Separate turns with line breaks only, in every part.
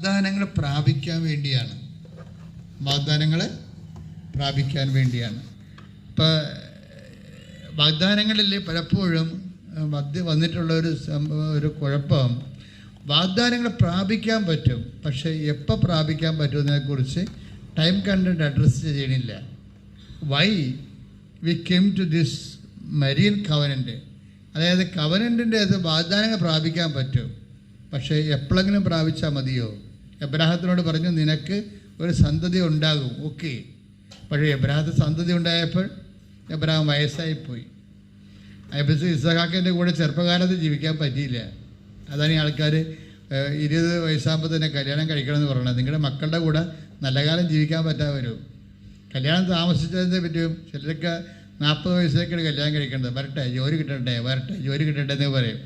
വാഗ്ദാനങ്ങൾ പ്രാപിക്കാൻ വേണ്ടിയാണ്. വാഗ്ദാനങ്ങൾ പ്രാപിക്കാൻ വേണ്ടിയാണ്. ഇപ്പോൾ വാഗ്ദാനങ്ങളിൽ പലപ്പോഴും മദ്യ വന്നിട്ടുള്ള ഒരു ഒരു കുഴപ്പം വാഗ്ദാനങ്ങൾ പ്രാപിക്കാൻ പറ്റും. പക്ഷേ എപ്പോൾ പ്രാപിക്കാൻ പറ്റുമെന്നതിനെക്കുറിച്ച് ടൈം കണ്ടന്റ് അഡ്രസ്സ് ചെയ്യണില്ല. Why we came to this marine covenant അതായത് കവനന്റിന്റെ അത് വാഗ്ദാനങ്ങൾ പ്രാപിക്കാൻ പറ്റും. പക്ഷേ എപ്പോഴെങ്കിലും പ്രാപിച്ചാൽ മതിയോ? എബ്രാഹത്തിനോട് പറഞ്ഞു നിനക്ക് ഒരു സന്തതി ഉണ്ടാകും. ഓക്കെ. പക്ഷേ എബ്രാഹത്ത് സന്തതി ഉണ്ടായപ്പോൾ എബ്രാഹം വയസ്സായിപ്പോയി. അയബസ് ഇസഹാക്കിന്റെ കൂടെ ചെറുപ്പകാലത്ത് ജീവിക്കാൻ പറ്റിയില്ല. അതാണ് ഈ ആൾക്കാർ ഇരുപത് വയസ്സാകുമ്പോൾ തന്നെ കല്യാണം കഴിക്കണമെന്ന് പറയണത് നിങ്ങളുടെ മക്കളുടെ കൂടെ നല്ല കാലം ജീവിക്കാൻ പറ്റാൻ വരും. കല്യാണം താമസിച്ചതിനെ പറ്റും ചിലരൊക്കെ നാൽപ്പത് വയസ്സിലേക്കാണ് കല്യാണം കഴിക്കേണ്ടത്. വരട്ടെ ജോലി കിട്ടട്ടെ വരട്ടെ ജോലി കിട്ടട്ടെ എന്ന് പറയും.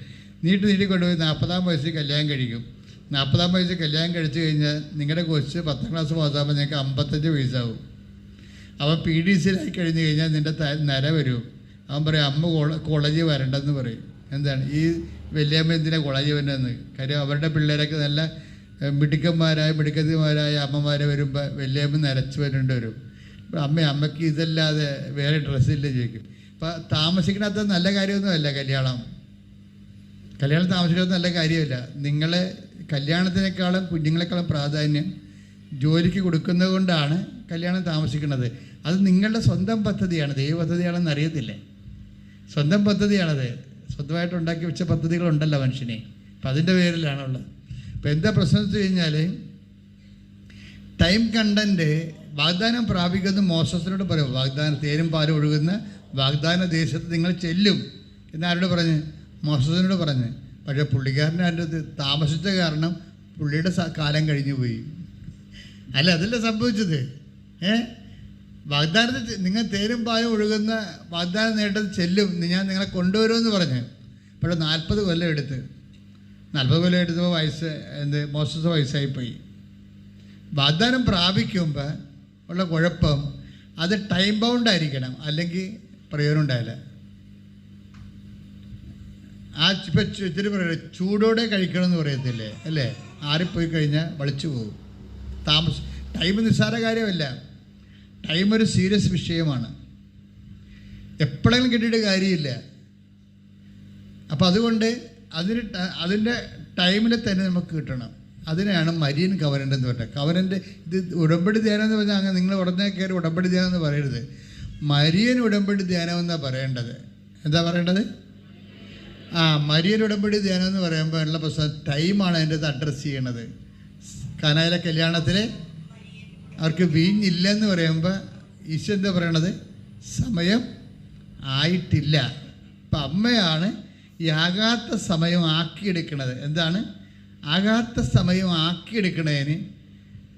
നീട്ടി നീട്ടി കൊണ്ടുപോയി നാൽപ്പതാം വയസ്സിൽ കല്യാണം കഴിക്കും. നാൽപ്പതാം വയസ്സ് കല്യാണം കഴിച്ചു കഴിഞ്ഞാൽ നിങ്ങളുടെ കൊച്ച് പത്താം ക്ലാസ് പാസ്സാകുമ്പോൾ നിങ്ങൾക്ക് അമ്പത്തഞ്ച് വയസ്സാവും. അവൻ പി ഡി സിയിലായി കഴിഞ്ഞ് കഴിഞ്ഞാൽ നിന്റെ നര വരും. അവൻ പറയും അമ്മ കോള കോളേജിൽ വരണ്ടെന്ന് പറയും. എന്താണ്? ഈ വലിയമ്മ എന്തിനാ കോളേജിൽ വരണ്ടെന്ന്? കാര്യം അവരുടെ പിള്ളേരൊക്കെ നല്ല മിടുക്കന്മാരായ മിടുക്കന്മാരായ അമ്മമാരെ വരുമ്പോൾ വലിയമ്മ നരച്ച് വരേണ്ടി വരും. അപ്പോൾ അമ്മ അമ്മയ്ക്ക് ഇതല്ലാതെ വേറെ ഡ്രസ്സില്ല ചോദിക്കും. അപ്പം താമസിക്കണത് നല്ല കാര്യമൊന്നുമല്ല കല്യാണം. കല്യാണം താമസിക്കുന്നത് നല്ല കാര്യമല്ല. നിങ്ങളെ കല്യാണത്തിനേക്കാളും കുഞ്ഞുങ്ങളെക്കാളും പ്രാധാന്യം ജോലിക്ക് കൊടുക്കുന്നത് കൊണ്ടാണ് കല്യാണം താമസിക്കുന്നത്. അത് നിങ്ങളുടെ സ്വന്തം പദ്ധതിയാണ്. ദൈവ പദ്ധതിയാണെന്ന് അറിയത്തില്ലേ? സ്വന്തം പദ്ധതിയാണത്. സ്വന്തമായിട്ട് ഉണ്ടാക്കി വെച്ച പദ്ധതികളുണ്ടല്ലോ മനുഷ്യനെ. അപ്പം അതിന്റെ പേരിലാണുള്ളത്. അപ്പം എന്താ പ്രശ്നം വെച്ച് കഴിഞ്ഞാൽ ടൈം കണ്ടന്റ് വാഗ്ദാനം പ്രാപിക്കുന്ന മോസസിനോട് പറയും വാഗ്ദാനം തേരും പാലും ഒഴുകുന്ന വാഗ്ദാന ദേശത്ത് നിങ്ങൾ ചെല്ലും. എന്നാരോട് പറഞ്ഞ്? മോസസിനോട് പറഞ്ഞ്. പക്ഷേ പുള്ളിക്കാരന്റെ അതിന്റെ അത് താമസിച്ച കാരണം പുള്ളിയുടെ കാലം കഴിഞ്ഞു പോയി. അല്ല അതല്ല സംഭവിച്ചത്. ഏ? വാഗ്ദാനത്തിൽ നിങ്ങൾ തേരും പാലും ഒഴുകുന്ന വാഗ്ദാനം നേട്ടത് ചെല്ലും. ഞാൻ നിങ്ങളെ കൊണ്ടുവരുമെന്ന് പറഞ്ഞു. പക്ഷേ നാൽപ്പത് കൊല്ലം എടുത്ത്. നാൽപ്പത് കൊല്ലം എടുത്തപ്പോൾ വയസ്സ് എന്ത് മോസസ് വയസ്സായിപ്പോയി. വാഗ്ദാനം പ്രാപിക്കുമ്പോൾ ഉള്ള കുഴപ്പം അത് ടൈം ബൗണ്ട് ആയിരിക്കണം അല്ലെങ്കിൽ പ്രയോജനം ഉണ്ടാവില്ല. ആ ഇപ്പം ഇത്തിരി ചൂടോടെ കഴിക്കണം എന്ന് പറയത്തില്ലേ? അല്ലേ? ആറിപ്പോയി കഴിഞ്ഞാൽ വളിച്ചു പോകും. താമസ ടൈം നിസ്സാര കാര്യമല്ല. ടൈം ഒരു സീരിയസ് വിഷയമാണ്. എപ്പോഴെങ്കിലും കിട്ടിയിട്ട് കാര്യമില്ല. അപ്പം അതുകൊണ്ട് അതിന് അതിന്റെ ടൈമിൽ തന്നെ നമുക്ക് കിട്ടണം. അതിനെയാണ് മരിയൻ കവനന്റ് എന്ന് പറഞ്ഞാൽ കവനന്റ് ഇത് ഉടമ്പടി ധ്യാനം എന്ന് പറഞ്ഞാൽ അങ്ങനെ നിങ്ങൾ ഉടനെ കയറി ഉടമ്പടി ധ്യാനം എന്ന് പറയരുത്. മരിയൻ ഉടമ്പടി ധ്യാനം എന്നാണ് പറയേണ്ടത്. എന്താ പറയേണ്ടത്? ആ മരിയൻ ഉടമ്പടി ധ്യാനം എന്ന് പറയുമ്പോൾ ഉള്ള പ്രശ്നം ടൈമാണ് അതിന്റെ അത് അഡ്രസ്സ് ചെയ്യണത്. കനായിലെ കല്യാണത്തിൽ അവർക്ക് വീഞ്ഞില്ലെന്ന് പറയുമ്പോൾ ഈശോ എന്താ പറയണത്? സമയം ആയിട്ടില്ല. അപ്പം അമ്മയാണ് ഈ ആകാത്ത സമയം ആക്കിയെടുക്കണത്. എന്താണ്? ആകാത്ത സമയം ആക്കിയെടുക്കണതിന്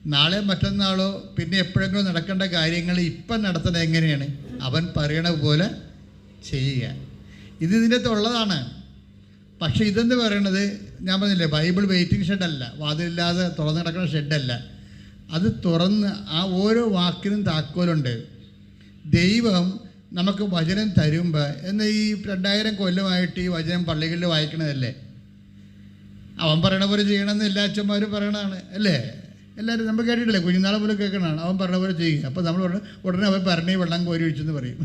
നാളെ മറ്റന്നാളോ പിന്നെ എപ്പോഴെങ്കിലും നടക്കേണ്ട കാര്യങ്ങൾ ഇപ്പം നടത്തണത് എങ്ങനെയാണ്? അവൻ പറയണ പോലെ ചെയ്യുക. ഇത് ഇതിന്റെ ഉള്ളതാണ്. പക്ഷേ ഇതെന്ന് പറയണത്? ഞാൻ പറഞ്ഞില്ലേ ബൈബിൾ വെയിറ്റിംഗ് ഷെഡല്ല വാതിലില്ലാതെ തുറന്നു കിടക്കുന്ന ഷെഡല്ല അത് തുറന്ന് ആ ഓരോ വാക്കിനും താക്കോലുണ്ട്. ദൈവം നമുക്ക് വചനം തരുമ്പോൾ എന്ന് ഈ രണ്ടായിരം കൊല്ലമായിട്ട് ഈ വചനം പള്ളികളിൽ വായിക്കണതല്ലേ? അവൻ പറയണ പോലെ ചെയ്യണമെന്ന് എല്ലാ അച്ഛന്മാരും പറയണതാണ് അല്ലേ? എല്ലാവരും നമ്മൾ കേട്ടിട്ടില്ലേ? കുഞ്ഞുനാളെ പോലെ കേൾക്കണതാണ്. അവൻ പറഞ്ഞ പോലെ ചെയ്യുക അപ്പോൾ നമ്മൾ ഉടനെ അവൻ പറഞ്ഞ് വെള്ളം കോരി ഒഴിച്ചെന്ന് പറയും.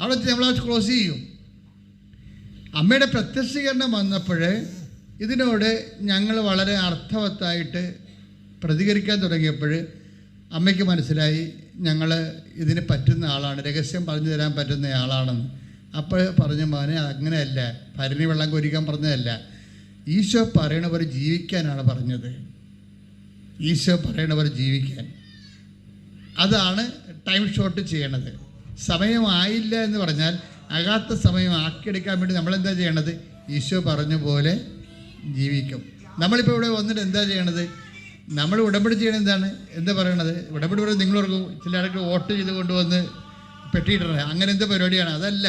അവിടെ നമ്മൾ ക്ലോസ് ചെയ്യും. അമ്മയുടെ പ്രത്യക്ഷീകരണം വന്നപ്പോൾ ഇതിനോട് ഞങ്ങൾ വളരെ അർത്ഥവത്തായിട്ട് പ്രതികരിക്കാൻ തുടങ്ങിയപ്പോൾ അമ്മയ്ക്ക് മനസ്സിലായി ഞങ്ങൾ ഇതിന് പറ്റുന്ന ആളാണ് രഹസ്യം പറഞ്ഞു തരാൻ പറ്റുന്ന ആളാണെന്ന്. അപ്പോൾ പറഞ്ഞു മോനെ അങ്ങനെയല്ല. ഭരണി വെള്ളം കോരിക്കാൻ പറഞ്ഞതല്ല. ഈശോ പറയണ പോലെ ജീവിക്കാനാണ് പറഞ്ഞത്. ഈശോ പറയണ പോലെ ജീവിക്കാൻ. അതാണ് ടൈം ഷോട്ട് ചെയ്യണത്. സമയമായില്ല എന്ന് പറഞ്ഞാൽ അകാത്ത സമയം ആക്കിയെടുക്കാൻ വേണ്ടി നമ്മൾ എന്താ ചെയ്യണത് ഈശോ പറഞ്ഞ പോലെ ജീവിക്കും. നമ്മളിപ്പോൾ ഇവിടെ വന്നിട്ട് എന്താ ചെയ്യണത് നമ്മൾ ഉടമ്പടി ചെയ്യണത് എന്താണ്? എന്താ പറയണത്? ഉടമ്പടി പറയുന്നത് നിങ്ങളോർക്ക് ചിലർക്ക് വോട്ട് ചെയ്ത് കൊണ്ടുവന്ന് പെട്ടിയിട്ടുണ്ട് അങ്ങനെ എന്താ പരിപാടിയാണ്? അതല്ല.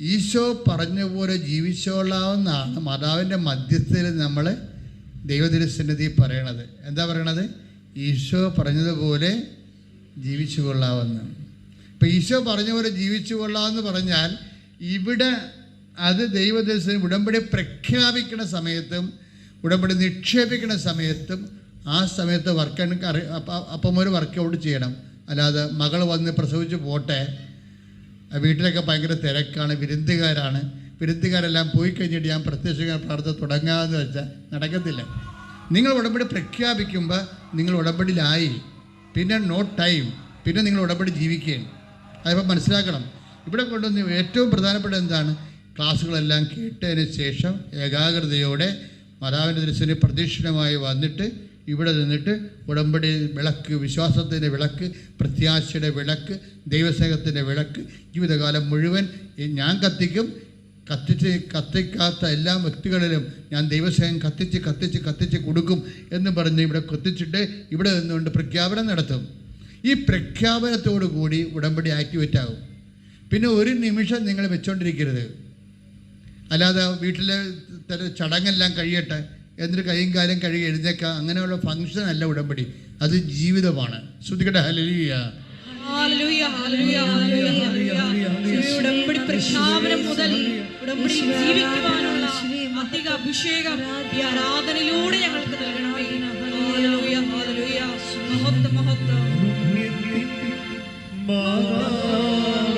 ഈശോ പറഞ്ഞ പോലെ ജീവിച്ചോളാവുന്നതാണ് മാതാവിന്റെ മധ്യസ്ഥയിൽ നമ്മൾ ദൈവതിരുസന്നിധി പറയണത്. എന്താ പറയണത്? ഈശോ പറഞ്ഞതുപോലെ ജീവിച്ചു കൊള്ളാമെന്ന് ഇപ്പം ഈശോ പറഞ്ഞ പോലെ ജീവിച്ചു കൊള്ളാമെന്ന് പറഞ്ഞാൽ ഇവിടെ അത് ദൈവദർശനം ഉടമ്പടി പ്രഖ്യാപിക്കുന്ന സമയത്തും ഉടമ്പടി നിക്ഷേപിക്കുന്ന സമയത്തും ആ സമയത്ത് വർക്ക് അറി അപ്പം ഒരു വർക്കൗട്ട് ചെയ്യണം. അല്ലാതെ മകൾ വന്ന് പ്രസവിച്ച് പോട്ടെ. വീട്ടിലൊക്കെ ഭയങ്കര തിരക്കാണ് വിരുന്നുകാരാണ്. വിരുന്നുകാരെല്ലാം പോയി കഴിഞ്ഞിട്ട് ഞാൻ പ്രത്യക്ഷ പ്രാർത്ഥന തുടങ്ങാമെന്ന് വെച്ചാൽ നടക്കത്തില്ല. നിങ്ങൾ ഉടമ്പടി പ്രഖ്യാപിക്കുമ്പോൾ നിങ്ങൾ ഉടമ്പടിയിലായി. പിന്നെ നോ ടൈം പിന്നെ നിങ്ങൾ ഉടമ്പടി ജീവിക്കുകയാണ്. അതിപ്പോൾ മനസ്സിലാക്കണം. ഇവിടെ കൊണ്ടുവന്ന് ഏറ്റവും പ്രധാനപ്പെട്ട എന്താണ്? ക്ലാസ്സുകളെല്ലാം കേട്ടതിന് ശേഷം ഏകാഗ്രതയോടെ മാതാവിന്റെ ദൃശ്യന് പ്രദക്ഷിണമായി വന്നിട്ട് ഇവിടെ നിന്നിട്ട് ഉടമ്പടി വിളക്ക് വിശ്വാസത്തിന്റെ വിളക്ക് പ്രത്യാശയുടെ വിളക്ക് ദൈവസ്നേഹത്തിന്റെ വിളക്ക് ജീവിതകാലം മുഴുവൻ ഞാൻ കത്തിക്കും. കത്തിച്ച് കത്തിക്കാത്ത എല്ലാ വ്യക്തികളിലും ഞാൻ ദൈവസ്നേഹം കത്തിച്ച് കത്തിച്ച് കത്തിച്ച് കൊടുക്കും എന്ന് പറഞ്ഞ് ഇവിടെ കത്തിച്ചിട്ട് ഇവിടെ നിന്നുകൊണ്ട് പ്രഖ്യാപനം നടത്തും. ഈ പ്രഖ്യാപനത്തോടു കൂടി ഉടമ്പടി ആക്ടിവേറ്റ് ആകും. പിന്നെ ഒരു നിമിഷം നിങ്ങൾ വെച്ചോണ്ടിരിക്കരുത്. അല്ലാതെ വീട്ടിലെ തര- ചടങ്ങെല്ലാം കഴിയട്ടെ എന്നിട്ട് കൈയും കാലും കഴുകി എഴുന്നേക്കാം അങ്ങനെയുള്ള ഫങ്ഷൻ അല്ല ഉടമ്പടി. അത് ജീവിതമാണ്.
ശ്രദ്ധിക്കട്ടെ. ഈ ഉടമ്പടി പ്രഖ്യാപനം മുതൽ ഉടമ്പടി ജീവിക്കുവാനുള്ള അധിക അഭിഷേകം ഈ ആരാധനയിലൂടെ ഞങ്ങൾക്ക് നൽകണമേ. മഹത്വം മഹത്വം. Mara.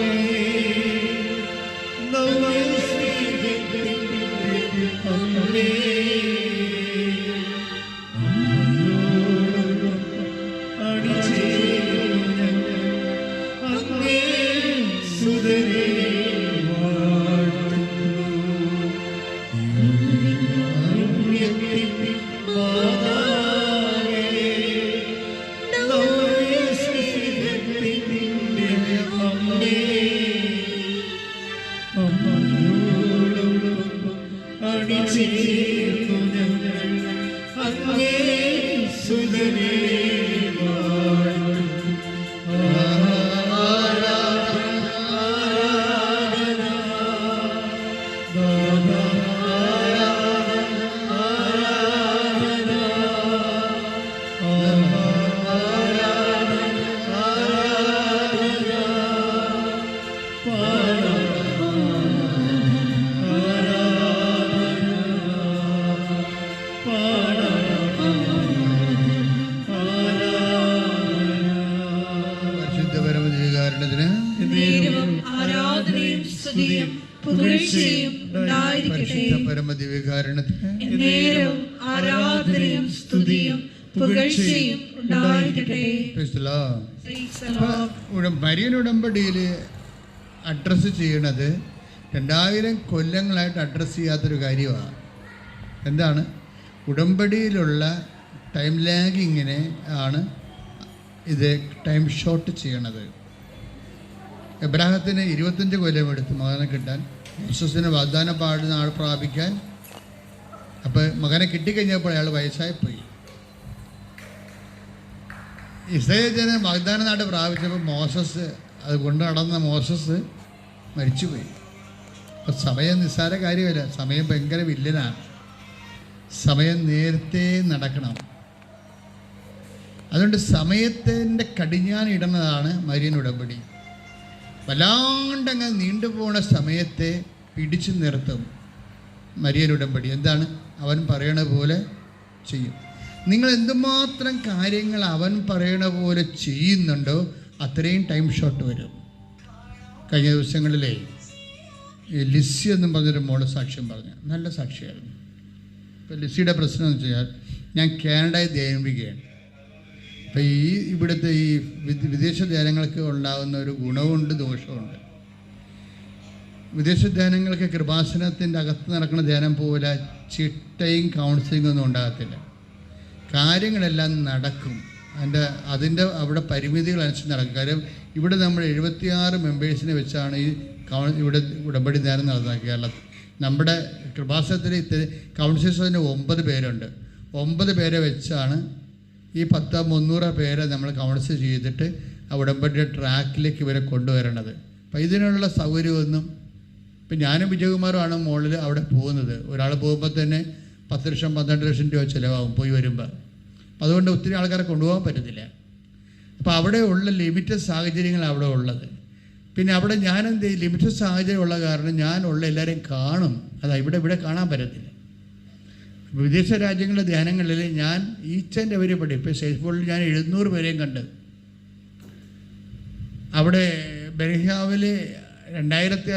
അപ്പോൾ
Lord.
ഉട മരിയൻ ഉടമ്പടിയിൽ അഡ്രസ്സ് ചെയ്യണത് രണ്ടായിരം കൊല്ലങ്ങളായിട്ട് അഡ്രസ്സ് ചെയ്യാത്തൊരു കാര്യമാണ് എന്താണ്? ഉടമ്പടിയിലുള്ള ടൈം ലാഗിങ്ങിനെ ആണ് ഇത് ടൈം ഷോർട്ട് ചെയ്യണത്. എബ്രാഹത്തിന് ഇരുപത്തഞ്ച് കൊല്ലം എടുത്ത് മകനെ കിട്ടാൻ യേശുസിന് വാഗ്ദാനം പാടുന്ന ആൾ പ്രാപിക്കാൻ അപ്പോൾ മകനെ കിട്ടിക്കഴിഞ്ഞപ്പോൾ അയാൾ വയസ്സായിപ്പോയി പോയി. ജനം വാഗ്ദാന നാട് പ്രാപിച്ചപ്പോൾ മോസസ് അത് കൊണ്ട് നടന്ന മോസസ് മരിച്ചുപോയി. അപ്പോൾ സമയം നിസ്സാര കാര്യമല്ല സമയം ഭയങ്കര വില്ലനാണ്. സമയം നേരത്തെ നടക്കണം. അതുകൊണ്ട് സമയത്തിന്റെ കടിഞ്ഞാൻ ഇടുന്നതാണ് മരിയൻ ഉടമ്പടി. വല്ലാണ്ടങ്ങ് നീണ്ടുപോണ സമയത്തെ പിടിച്ചു നിർത്തും മരിയനുടമ്പടി എന്താണ്? അവൻ പറയണ പോലെ ചെയ്യും. നിങ്ങൾ എന്തുമാത്രം കാര്യങ്ങൾ അവൻ പറയണ പോലെ ചെയ്യുന്നുണ്ടോ അത്രയും ടൈം ഷോട്ട് വരും. കഴിഞ്ഞ ദിവസങ്ങളിലെ ലിസി എന്നും പറഞ്ഞൊരു മോൾ സാക്ഷ്യം പറഞ്ഞു. നല്ല സാക്ഷിയായിരുന്നു. ഇപ്പോൾ ലിസിയുടെ പ്രശ്നം എന്ന് വെച്ചാൽ ഞാൻ കാനഡയിൽ ധ്യാനിപ്പിക്കുകയാണ് അപ്പോൾ ഈ ഇവിടുത്തെ ഈ വിദേശ ധ്യാനങ്ങൾക്ക് ഉണ്ടാകുന്ന ഒരു ഗുണവുമുണ്ട് ദോഷമുണ്ട് വിദേശ ധ്യാനങ്ങൾക്ക് കൃപാസനത്തിന്റെ അകത്ത് നടക്കുന്ന ധ്യാനം പോലെ ചിട്ടയും കൗൺസിലിംഗും ഒന്നും ഉണ്ടാകത്തില്ല. കാര്യങ്ങളെല്ലാം നടക്കും. അതിന്റെ അതിന്റെ അവിടെ പരിമിതികൾ അനുസരിച്ച് നടക്കും. കാര്യം ഇവിടെ നമ്മൾ എഴുപത്തിയാറ് മെമ്പേഴ്സിനെ വെച്ചാണ് ഈ കൗ ഇവിടെ ഉടമ്പടി ധ്യാനം നടന്നത് കേരളത്തിൽ നമ്മുടെ കൃപാസനത്തിൽ കൗൺസിലേഴ്സ് തന്നെ ഒമ്പത് പേരുണ്ട്. ഒമ്പത് പേരെ വെച്ചാണ് ഈ പത്ത് മുന്നൂറ് പേരെ നമ്മൾ കൗൺസിൽ ചെയ്തിട്ട് ആ ഉടമ്പടിയുടെ ട്രാക്കിലേക്ക് ഇവരെ കൊണ്ടുവരണത്. അപ്പം ഇതിനുള്ള സൗകര്യമൊന്നും ഇപ്പം ഞാനും വിജയകുമാറുമാണ് മുകളിൽ അവിടെ പോകുന്നത്. ഒരാൾ പോകുമ്പോൾ തന്നെ പത്ത് ലക്ഷം പന്ത്രണ്ട് ലക്ഷം രൂപ ചിലവാകും പോയി വരുമ്പോൾ അതുകൊണ്ട് ഒത്തിരി ആൾക്കാരെ കൊണ്ടുപോകാൻ പറ്റത്തില്ല. അപ്പോൾ അവിടെ ഉള്ള ലിമിറ്റഡ് സാഹചര്യങ്ങൾ അവിടെ ഉള്ളത്. പിന്നെ അവിടെ ഞാനെന്ത് ലിമിറ്റഡ് സാഹചര്യം ഉള്ള കാരണം ഞാനുള്ള എല്ലാവരെയും കാണും. അതാ ഇവിടെ ഇവിടെ കാണാൻ പറ്റത്തില്ല. വിദേശ രാജ്യങ്ങളിലെ ധ്യാനങ്ങളിൽ ഞാൻ ഈച്ചന്റെ വരെ പടി ഇപ്പോൾ ബോർഡിൽ ഞാൻ എഴുന്നൂറ് പേരെയും കണ്ട്. അവിടെ ബെർഹാവിൽ രണ്ടായിരത്തി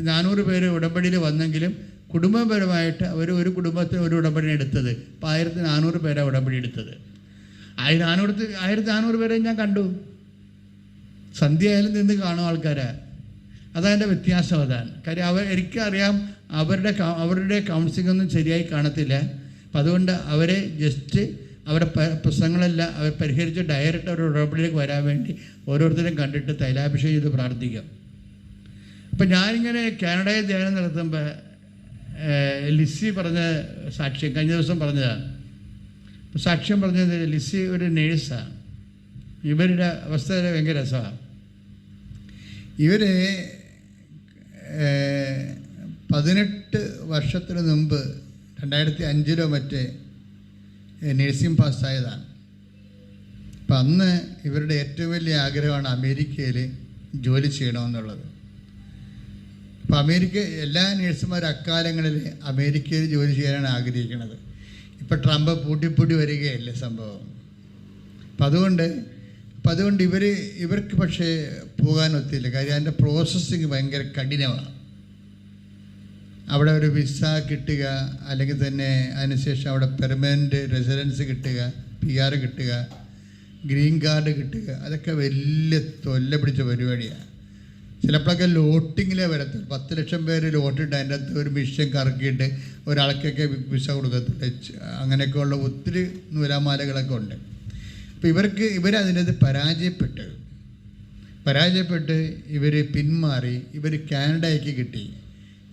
നാനൂറ് പേര് ഉടമ്പടിയിൽ വന്നെങ്കിലും കുടുംബപരമായിട്ട് അവർ ഒരു കുടുംബത്തിന് ഒരു ഉടമ്പടി എടുത്തത്. ഇപ്പോൾ ആയിരത്തി നാനൂറ് പേരാണ് ഉടമ്പടി എടുത്തത്. ആയിരത്തി നാനൂറ് ആയിരത്തി നാനൂറ് പേരെ ഞാൻ കണ്ടു. സന്ധ്യ ആയാലും നിന്ന് കാണും ആൾക്കാരെ. അതതിന്റെ വ്യത്യാസം അതാണ്. കാര്യം അവർ എനിക്കറിയാം അവരുടെ അവരുടെ കൗൺസിലിംഗ് ഒന്നും ശരിയായി കാണത്തില്ല. അപ്പം അതുകൊണ്ട് അവരെ ജസ്റ്റ് അവരുടെ പ്രശ്നങ്ങളെല്ലാം അവർ പരിഹരിച്ച് ഡയറക്റ്റ് അവരുടെ ഉടമ്പടിയിലേക്ക് വരാൻ വേണ്ടി ഓരോരുത്തരും കണ്ടിട്ട് തൈലാഭിഷേകം ചെയ്ത് പ്രാർത്ഥിക്കാം. അപ്പം ഞാനിങ്ങനെ കാനഡയിൽ ധ്യാനം നടത്തുമ്പോൾ ലിസി പറഞ്ഞ സാക്ഷ്യം കഴിഞ്ഞ ദിവസം പറഞ്ഞതാണ് സാക്ഷ്യം പറഞ്ഞത് ലിസി ഒരു നേഴ്സാണ് ഇവരുടെ അവസ്ഥ ഭയങ്കര രസമാണ് ഇവർ പതിനെട്ട് വർഷത്തിന് മുമ്പ് രണ്ടായിരത്തി അഞ്ചിലോ മറ്റേ നഴ്സിംഗ് പാസ്സായതാണ്. അപ്പം അന്ന് ഇവരുടെ ഏറ്റവും വലിയ ആഗ്രഹമാണ് അമേരിക്കയിൽ ജോലി ചെയ്യണമെന്നുള്ളത്. അപ്പോൾ അമേരിക്ക എല്ലാ നഴ്സുമാരും അക്കാലങ്ങളിൽ അമേരിക്കയിൽ ജോലി ചെയ്യാനാണ് ആഗ്രഹിക്കുന്നത് ഇപ്പം ട്രംപ് പൂട്ടിപ്പൂട്ടി വരികയല്ലേ സംഭവം. അപ്പം അതുകൊണ്ട് അപ്പം അതുകൊണ്ട് ഇവർ ഇവർക്ക് പക്ഷേ പോകാൻ ഒത്തില്ല. കാര്യം അതിന്റെ പ്രോസസ്സിങ് ഭയങ്കര കഠിനമാണ്. അവിടെ ഒരു വിസ കിട്ടുക അല്ലെങ്കിൽ തന്നെ അതിനുശേഷം അവിടെ പെർമനന്റ് റെസിഡൻസ് കിട്ടുക പി ആർ കിട്ടുക ഗ്രീൻ കാർഡ് കിട്ടുക അതൊക്കെ വലിയ തൊല്ല പിടിച്ച പരിപാടിയാണ് ചിലപ്പോഴൊക്കെ ലോട്ടിങ്ങിലേ വരത്തുള്ളൂ. പത്ത് ലക്ഷം പേര് ലോട്ടിട്ട് അതിന്റെ അകത്ത് ഒരു മിഷൻ കറക്കിയിട്ട് ഒരാൾക്കൊക്കെ വിസ കൊടുക്കത്തുള്ളൂ. അങ്ങനെയൊക്കെയുള്ള ഒത്തിരി നൂലാമാലകളൊക്കെ ഉണ്ട്. അപ്പോൾ ഇവർക്ക് ഇവരതിനകത്ത് പരാജയപ്പെട്ടു. പരാജയപ്പെട്ട് ഇവർ പിന്മാറി ഇവർ കാനഡയ്ക്ക് കിട്ടി.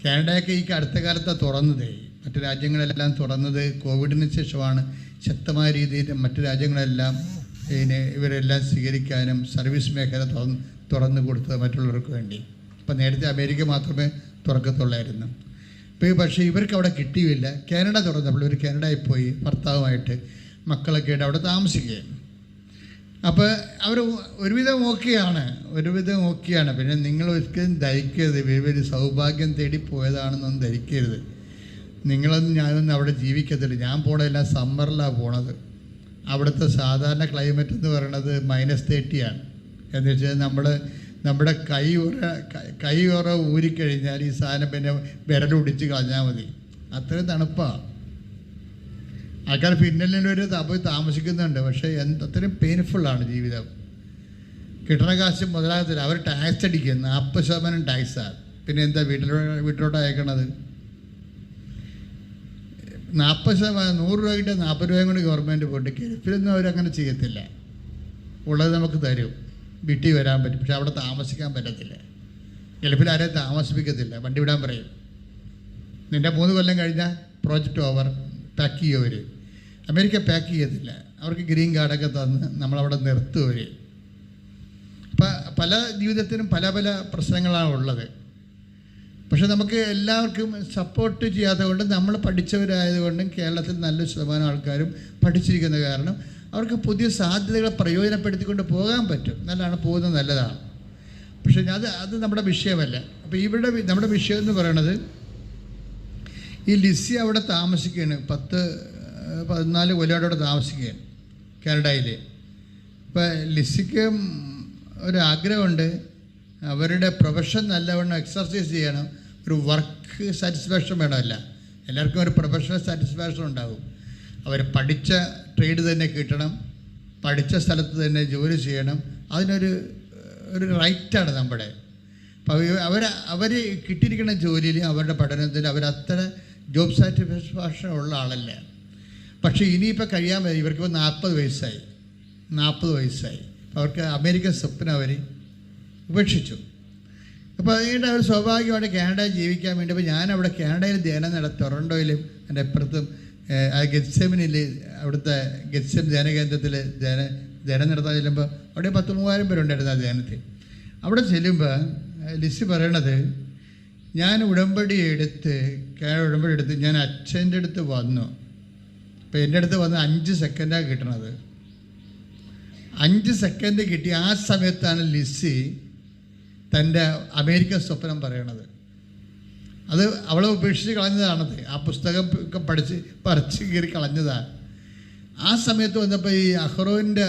കാനഡയൊക്കെ ഈ അടുത്ത കാലത്താണ് തുറന്നത്. മറ്റു രാജ്യങ്ങളെല്ലാം തുറന്നത് കോവിഡിന് ശേഷമാണ്. ശക്തമായ രീതിയിൽ മറ്റു രാജ്യങ്ങളെല്ലാം ഇതിനെ ഇവരെല്ലാം സ്വീകരിക്കാനും സർവീസ് മേഖല തുറന്ന് തുറന്നു കൊടുത്തത് മറ്റുള്ളവർക്ക് വേണ്ടി. അപ്പം നേരത്തെ അമേരിക്ക മാത്രമേ തുറക്കത്തുള്ളായിരുന്നു. ഇപ്പോൾ പക്ഷേ ഇവർക്ക് അവിടെ കിട്ടിയില്ല. കാനഡ തുറന്നപ്പോൾ ഇവർ കാനഡയിൽ പോയി ഭർത്താവുമായിട്ട് മക്കളൊക്കെ ആയിട്ട് അവിടെ താമസിക്കുകയാണ് അപ്പോൾ അവർ ഒരുവിധം ഓക്കെയാണ് ഒരുവിധം ഓക്കെയാണ്. പിന്നെ നിങ്ങൾ ഒരിക്കലും ധരിക്കരുത്. ഇവർ സൗഭാഗ്യം തേടി പോയതാണെന്നൊന്നും ധരിക്കരുത്. നിങ്ങളൊന്നും ഞാനൊന്നും അവിടെ ജീവിക്കത്തില്ല. ഞാൻ പോണതല്ല സമ്മറിലാണ് പോണത്. അവിടുത്തെ സാധാരണ ക്ലൈമറ്റ് എന്ന് പറയുന്നത് മൈനസ് തേർട്ടിയാണ് എന്ന് വെച്ചാൽ നമ്മൾ നമ്മുടെ കൈ ഉറ കൈ ഉറ ഊരിക്കഴിഞ്ഞാൽ ഈ സാധനം പിന്നെ വിരലൊടിച്ച് കളഞ്ഞാൽ മതി. അത്രയും തണുപ്പാണ് ആൾക്കാർ പിന്നലിനൊരു പോയി താമസിക്കുന്നുണ്ട്. പക്ഷേ എന്ത് അത്രയും പെയിൻഫുള്ളാണ് ജീവിതം. കിട്ടണ കാശ് മുതലാകത്തില്ല. അവർ ടാക്സ് അടിക്കും. നാൽപ്പത് ശതമാനം ടാക്സാണ് പിന്നെ എന്താ വീട്ടിലോട്ട് വീട്ടിലോട്ട് അയക്കണത്? നാൽപ്പത് ശതമാനം നൂറ് രൂപ കിട്ടിയ നാൽപ്പത് രൂപയും കൊണ്ട് ഗവൺമെന്റ് പോയിട്ട് ഗൾഫിലൊന്നും അവരങ്ങനെ ചെയ്യത്തില്ല. ഉള്ളത് നമുക്ക് തരും. വീട്ടിൽ വരാൻ പറ്റും. പക്ഷെ അവിടെ താമസിക്കാൻ പറ്റത്തില്ല. ഗൾഫിൽ ആരെയും താമസിപ്പിക്കത്തില്ല. വണ്ടി വിടാൻ പറയും. നിന്റെ മൂന്ന് കൊല്ലം കഴിഞ്ഞാൽ പ്രോജക്റ്റ് ഓവർ പാക്ക് ചെയ്യും അവർ അമേരിക്ക പാക്ക് ചെയ്യത്തില്ല അവർക്ക് ഗ്രീൻ കാർഡൊക്കെ തന്ന് നമ്മളവിടെ നിർത്തുകയും അപ്പം പല ജീവിതത്തിനും പല പല പ്രശ്നങ്ങളാണ് ഉള്ളത്. പക്ഷെ നമുക്ക് എല്ലാവർക്കും സപ്പോർട്ട് ചെയ്യാത്തത് കൊണ്ട് നമ്മൾ പഠിച്ചവരായതുകൊണ്ടും കേരളത്തിൽ നല്ല ശതമാനം ആൾക്കാരും പഠിച്ചിരിക്കുന്ന കാരണം അവർക്ക് പുതിയ സാധ്യതകളെ പ്രയോജനപ്പെടുത്തിക്കൊണ്ട് പോകാൻ പറ്റും. നല്ലതാണ് പോകുന്നത് നല്ലതാണ്. പക്ഷെ അത് അത് നമ്മുടെ വിഷയമല്ല. അപ്പോൾ ഇവിടെ നമ്മുടെ വിഷയം എന്ന് പറയണത് ഈ ലിസി അവിടെ താമസിക്കുകയാണ്. പത്ത് പതിനാല് കൊല്ലോടെ താമസിക്കുകയാണ് കാനഡയിൽ ഇപ്പോൾ ലിസിക്ക് ഒരാഗ്രഹമുണ്ട്. അവരുടെ പ്രൊഫഷൻ നല്ലവണ്ണം എക്സർസൈസ് ചെയ്യണം. ഒരു വർക്ക് സാറ്റിസ്ഫാക്ഷൻ വേണമല്ല. എല്ലാവർക്കും ഒരു പ്രൊഫഷണൽ സാറ്റിസ്ഫാക്ഷൻ ഉണ്ടാകും അവർ പഠിച്ച ട്രേഡ് തന്നെ കിട്ടണം. പഠിച്ച സ്ഥലത്ത് തന്നെ ജോലി ചെയ്യണം. അതിനൊരു ഒരു റൈറ്റാണ് നമ്മുടെ. അപ്പോൾ അവർ അവർ കിട്ടിയിരിക്കുന്ന ജോലിയിൽ അവരുടെ പഠനത്തിൽ അവരത്ര ജോബ് സാറ്റിസ്ഫാക്ഷൻ ഉള്ള ആളല്ല. പക്ഷേ ഇനിയിപ്പോൾ കഴിയാൻ മതി ഇവർക്കിപ്പോൾ നാൽപ്പത് വയസ്സായി. നാൽപ്പത് വയസ്സായി. അവർക്ക് അമേരിക്കൻ സ്വപ്നം അവർ ഉപേക്ഷിച്ചു. അപ്പോൾ അതുകൊണ്ട് അവർ സ്വാഭാവികമായിട്ട് കാനഡയിൽ ജീവിക്കാൻ വേണ്ടി അപ്പോൾ ഞാനവിടെ കാനഡയിൽ ധ്യാനം നട ടൊറൻഡോയിലും എന്റെ അപ്പുറത്തും ആ ഗെറ്റ്സെമിനിൽ അവിടുത്തെ ഗെറ്റ്സെം ധ്യാന കേന്ദ്രത്തിൽ ധ്യാന ധ്യാനം നടത്താൻ ചെല്ലുമ്പോൾ അവിടെ പത്ത് മൂവായിരം പേരുണ്ടായിരുന്നു ആ ധ്യാനത്തിൽ. അവിടെ ചെല്ലുമ്പോൾ ലിസ്റ്റ് ലിസി പറയണത് ഞാൻ ഉടമ്പടി എടുത്ത് ഉടമ്പടി എടുത്ത് ഞാൻ അച്ഛന്റെ അടുത്ത് വന്നു. അപ്പോൾ എന്റെ അടുത്ത് വന്ന് അഞ്ച് സെക്കൻഡാണ് കിട്ടണത്. അഞ്ച് സെക്കൻഡ് കിട്ടി. ആ സമയത്താണ് ലിസി തന്റെ അമേരിക്കൻ സ്വപ്നം പറയണത്. അത് അവളെ ഉപേക്ഷിച്ച് കളഞ്ഞതാണത്. ആ പുസ്തകം ഒക്കെ പഠിച്ച് പറിച്ച് കീറി കളഞ്ഞതാണ് ആ സമയത്ത് വന്നപ്പോൾ ഈ അഹ്റോവിന്റെ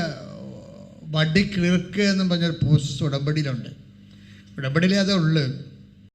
വടി കീർക്കുക എന്ന് പറഞ്ഞൊരു പോസ്റ്റ് ഉടമ്പടിയിലുണ്ട്. ഉടമ്പടിയിലേ അതേ ഉള്ളു.